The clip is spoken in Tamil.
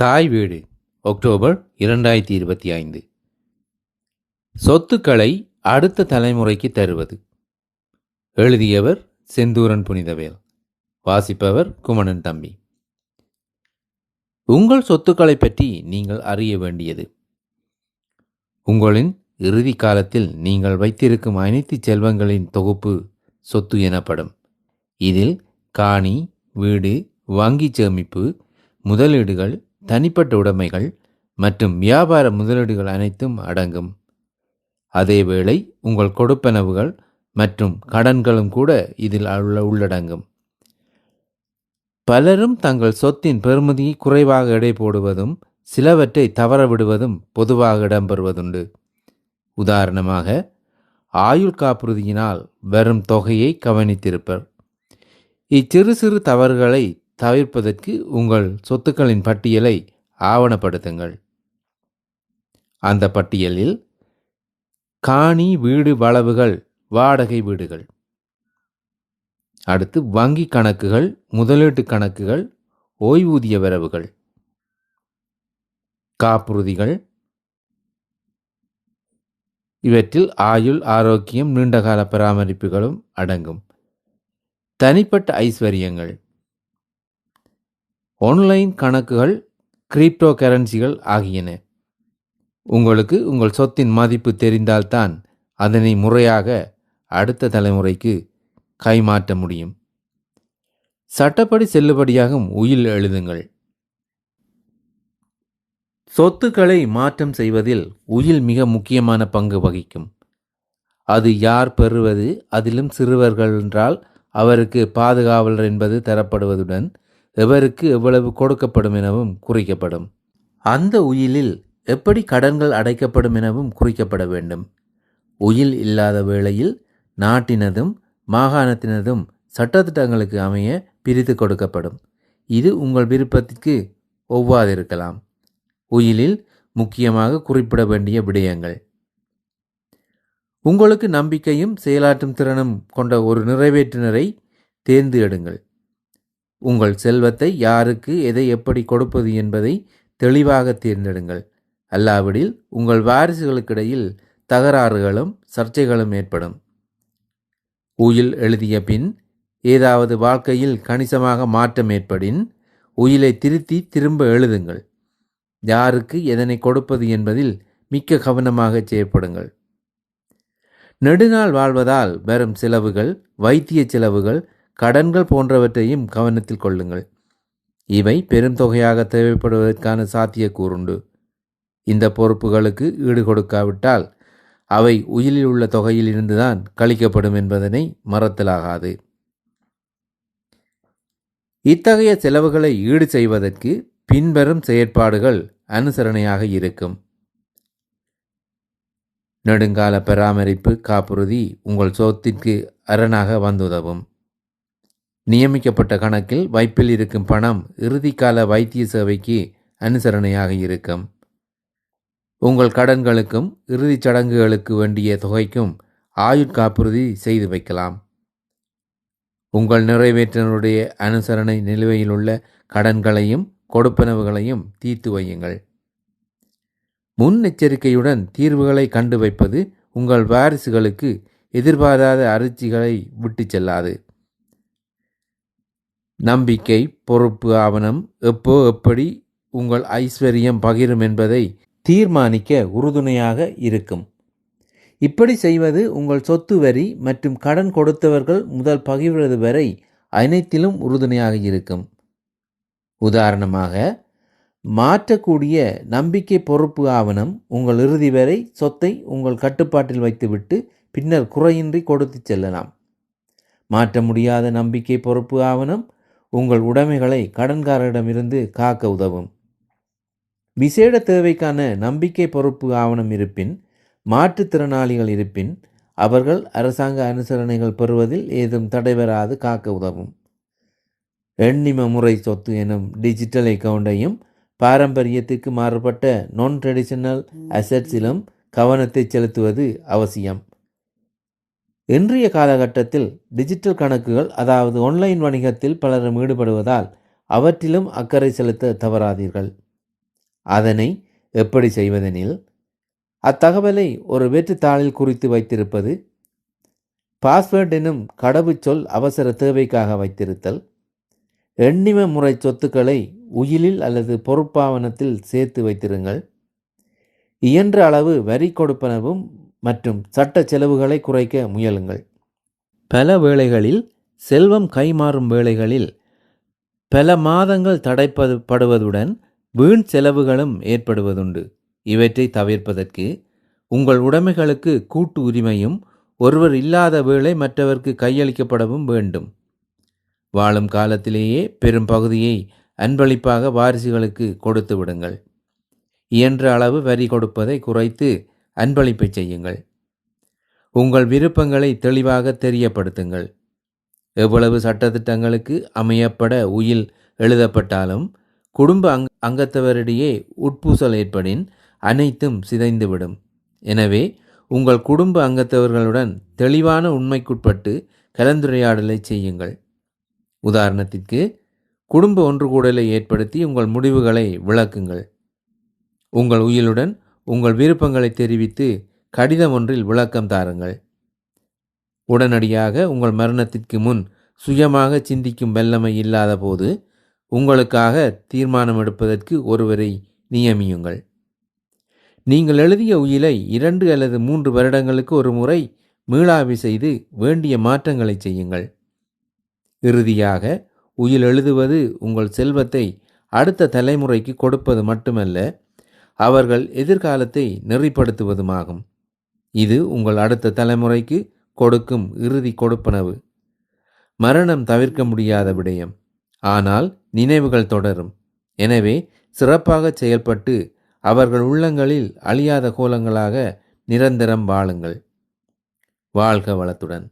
தாய் வீடு அக்டோபர் இரண்டாயிரத்தி இருபத்தி ஐந்து. சொத்துக்களை அடுத்த தலைமுறைக்கு தருவது. எழுதியவர் செந்தூரன் புனிதவேல் வாசிப்பவர் குமணன் தம்பி. உங்கள் சொத்துக்களை பற்றி நீங்கள் அறிய வேண்டியது. உங்களின் இறுதி காலத்தில் நீங்கள் வைத்திருக்கும் அனைத்து செல்வங்களின் தொகுப்பு சொத்து எனப்படும். இதில் காணி வீடு வங்கி சேமிப்பு முதலீடுகள் தனிப்பட்ட உடைமைகள் மற்றும் வியாபார முதலீடுகள் அனைத்தும் அடங்கும். அதேவேளை உங்கள் கொடுப்பனவுகள் மற்றும் கடன்களும் கூட இதில் உள்ளடங்கும். பலரும் தங்கள் சொத்தின் பெறுமதியை குறைவாக எடை போடுவதும் சிலவற்றை தவற விடுவதும் பொதுவாக இடம்பெறுவதுண்டு. உதாரணமாக ஆயுள் காப்புறுதியினால் வரும் தொகையை கவனித்திருப்பர். இச்சிறு சிறு தவறுகளை தவிர்ப்பதற்கு உங்கள் சொத்துக்களின் பட்டியலை ஆவணப்படுத்துங்கள். அந்த பட்டியலில் காணி வீடு வளவுகள் வாடகை வீடுகள். அடுத்து வங்கி கணக்குகள் முதலீட்டு கணக்குகள் ஓய்வூதிய வரவுகள். காப்புறுதிகள். இவற்றில் ஆயுள் ஆரோக்கியம் நீண்டகால பராமரிப்புகளும் அடங்கும். தனிப்பட்ட ஐஸ்வர்யங்கள். ஆன்லைன் கணக்குகள் கிரிப்டோ கரன்சிகள் ஆகியன. உங்களுக்கு உங்கள் சொத்தின் மதிப்பு தெரிந்தால்தான் அதனை முறையாக அடுத்த தலைமுறைக்கு கைமாற்ற முடியும். சட்டப்படி செல்லுபடியாகும் உயில் எழுதுங்கள். சொத்துக்களை மாற்றம் செய்வதில் உயில் மிக முக்கியமான பங்கு வகிக்கும். அது யார் பெறுவது அதிலும் சிறுவர்கள் என்றால் அவருக்கு பாதுகாவலர் என்பது தரப்படுவதுடன் எவருக்கு எவ்வளவு கொடுக்கப்படும் எனவும் குறிக்கப்படும். அந்த உயிலில் எப்படி கடன்கள் அடைக்கப்படும் எனவும் குறிக்கப்பட வேண்டும். உயில் இல்லாத வேளையில் நாட்டினதும் மாகாணத்தினதும் சட்டத்திட்டங்களுக்கு அமைய பிரித்து கொடுக்கப்படும். இது உங்கள் விருப்பத்திற்கு ஒவ்வாதிருக்கலாம். உயிலில் முக்கியமாக குறிப்பிட வேண்டிய விடயங்கள். உங்களுக்கு நம்பிக்கையும் செயலாற்றும் திறனும் கொண்ட ஒரு நிறைவேற்றினரை தேர்ந்து எடுங்கள் உங்கள் செல்வத்தை யாருக்கு எதை எப்படி கொடுப்பது என்பதை தெளிவாக தேர்ந்தெடுங்கள். அல்லாவிடில் உங்கள் வாரிசுகளுக்கிடையில் தகராறுகளும் சர்ச்சைகளும் ஏற்படும். உயில் எழுதிய பின் ஏதாவது வாழ்க்கையில் கணிசமாக மாற்றம் ஏற்படின் உயிலை திருத்தி திரும்ப எழுதுங்கள். யாருக்கு எதனை கொடுப்பது என்பதில் மிக்க கவனமாக செயற்படுங்கள். நெடுநாள் வாழ்வதால் வரும் செலவுகள் வைத்திய செலவுகள் கடன்கள் போன்றவற்றையும் கவனத்தில் கொள்ளுங்கள். இவை பெரும் தொகையாக தேவைப்படுவதற்கான சாத்தியக்கூறுண்டு. இந்த பொறுப்புகளுக்கு ஈடு கொடுக்காவிட்டால் அவை உயிலில் உள்ள தொகையில் இருந்துதான் கழிக்கப்படும் என்பதனை மறத்தலாகாது. இத்தகைய செலவுகளை ஈடு செய்வதற்கு பின்வரும் செயற்பாடுகள் அனுசரணையாக இருக்கும். நெடுங்கால பராமரிப்பு காப்புறுதி உங்கள் சொத்திற்கு அரணாக வந்துதவும். நியமிக்கப்பட்ட கணக்கில் வைப்பில் இருக்கும் பணம் இறுதிக்கால வைத்திய சேவைக்கு அனுசரணையாக இருக்கும். உங்கள் கடன்களுக்கும் இறுதிச் சடங்குகளுக்கு வேண்டிய தொகைக்கும் ஆயுட்காப்புறுதி செய்து வைக்கலாம். உங்கள் நிறைவேற்றினருடைய அனுசரணை நிலுவையில் உள்ள கடன்களையும் கொடுப்பனவுகளையும் தீர்த்து வையுங்கள். முன்னெச்சரிக்கையுடன் தீர்வுகளை கண்டு வைப்பது உங்கள் வாரிசுகளுக்கு எதிர்பாராத அரிச்சிகளை விட்டு செல்லாது. நம்பிக்கை பொறுப்பு ஆவணம் எப்போ எப்படி உங்கள் ஐஸ்வர்யம் பகிரும் என்பதை தீர்மானிக்க உறுதுணையாக இருக்கும். இப்படி செய்வது உங்கள் சொத்து வரி மற்றும் கடன் கொடுத்தவர்கள் முதல் பகிர்வது வரை அனைத்திலும் உறுதுணையாக இருக்கும். உதாரணமாக மாற்றக்கூடிய நம்பிக்கை பொறுப்பு ஆவணம் உங்கள் இறுதி வரை சொத்தை உங்கள் கட்டுப்பாட்டில் வைத்துவிட்டு பின்னர் குறையின்றி கொடுத்து செல்லலாம். மாற்ற முடியாத நம்பிக்கை பொறுப்பு ஆவணம் உங்கள் உடைமைகளை கடன்காரரிடமிருந்து காக்க உதவும். விசேட தேவைக்கான நம்பிக்கை பொறுப்பு ஆவணம் இருப்பின் மாற்றுத்திறனாளிகள் இருப்பின் அவர்கள் அரசாங்க அனுசரணைகள் பெறுவதில் ஏதும் தடைபெறாது காக்க உதவும். எண்ணிம முறை சொத்து எனும் டிஜிட்டல் அக்கவுண்டையும் பாரம்பரியத்துக்கு மாறுபட்ட நான் ட்ரெடிஷனல் அசட்ஸிலும் கவனத்தை செலுத்துவது அவசியம். இன்றைய காலகட்டத்தில் டிஜிட்டல் கணக்குகள் அதாவது ஆன்லைன் வணிகத்தில் பலரும் ஈடுபடுவதால் அவற்றிலும் அக்கறை செலுத்த தவறாதீர்கள். அதனை எப்படி செய்வதெனில் அத்தகவலை ஒரு வெற்றுத்தாளில் குறித்து வைத்திருப்பது பாஸ்வேர்ட் எனும் கடவுச்சொல் அவசர தேவைக்காக வைத்திருத்தல் எண்ணிம முறை சொத்துக்களை உயிலில் அல்லது பொறுப்பாவணத்தில் சேர்த்து வைத்திருங்கள் இயன்ற அளவு வரி கொடுப்பனவும் மற்றும் சட்ட செலவுகளை குறைக்க முயலுங்கள். பல வேளைகளில் செல்வம் கைமாறும் வேளைகளில் பல மாதங்கள் தடைப்படுவதுடன் வீண் செலவுகளும் ஏற்படுவதுண்டு. இவற்றை தவிர்ப்பதற்கு உங்கள் உடைமைகளுக்கு கூட்டு உரிமையும் ஒருவர் இல்லாத வேளை மற்றவர்க்கு கையளிக்கப்படவும் வேண்டும். வாழும் காலத்திலேயே பெரும் பகுதியை அன்பளிப்பாக வாரிசுகளுக்கு கொடுத்து விடுங்கள். இயன்ற அளவு வரி கொடுப்பதை குறைத்து அன்பளிப்பை செய்யுங்கள். உங்கள் விருப்பங்களை தெளிவாக தெரியப்படுத்துங்கள். எவ்வளவு சட்டத்திட்டங்களுக்கு அமையப்பட உயில் எழுதப்பட்டாலும் குடும்ப அங் அங்கத்தவரிடையே உட்பூசல் ஏற்படின் அனைத்தும் சிதைந்துவிடும். எனவே உங்கள் குடும்ப அங்கத்தவர்களுடன் தெளிவான உண்மைக்குட்பட்டு கலந்துரையாடலை செய்யுங்கள். உதாரணத்திற்கு குடும்ப ஒன்றுகூடலை ஏற்படுத்தி உங்கள் முடிவுகளை விளக்குங்கள். உங்கள் உயிலுடன் உங்கள் விருப்பங்களை தெரிவித்து கடிதம் ஒன்றில் விளக்கம் தாருங்கள். உடனடியாக உங்கள் மரணத்திற்கு முன் சுயமாக சிந்திக்கும் வல்லமை இல்லாத போது உங்களுக்காக தீர்மானம் எடுப்பதற்கு ஒருவரை நியமியுங்கள். நீங்கள் எழுதிய உயிலை இரண்டு அல்லது மூன்று வருடங்களுக்கு ஒரு முறை மீளாவி செய்து வேண்டிய மாற்றங்களை செய்யுங்கள். இறுதியாக உயில் எழுதுவது உங்கள் செல்வத்தை அடுத்த தலைமுறைக்கு கொடுப்பது மட்டுமல்ல அவர்கள் எதிர்காலத்தை நெறிப்படுத்துவதுமாகும். இது உங்கள் அடுத்த தலைமுறைக்கு கொடுக்கும் இறுதி கொடுப்பனவு. மரணம் தவிர்க்க முடியாத விடயம். ஆனால் நினைவுகள் தொடரும். எனவே சிறப்பாக செயல்பட்டு அவர்கள் உள்ளங்களில் அழியாத கோலங்களாக நிரந்தரம் வாழுங்கள். வாழ்க வளத்துடன்.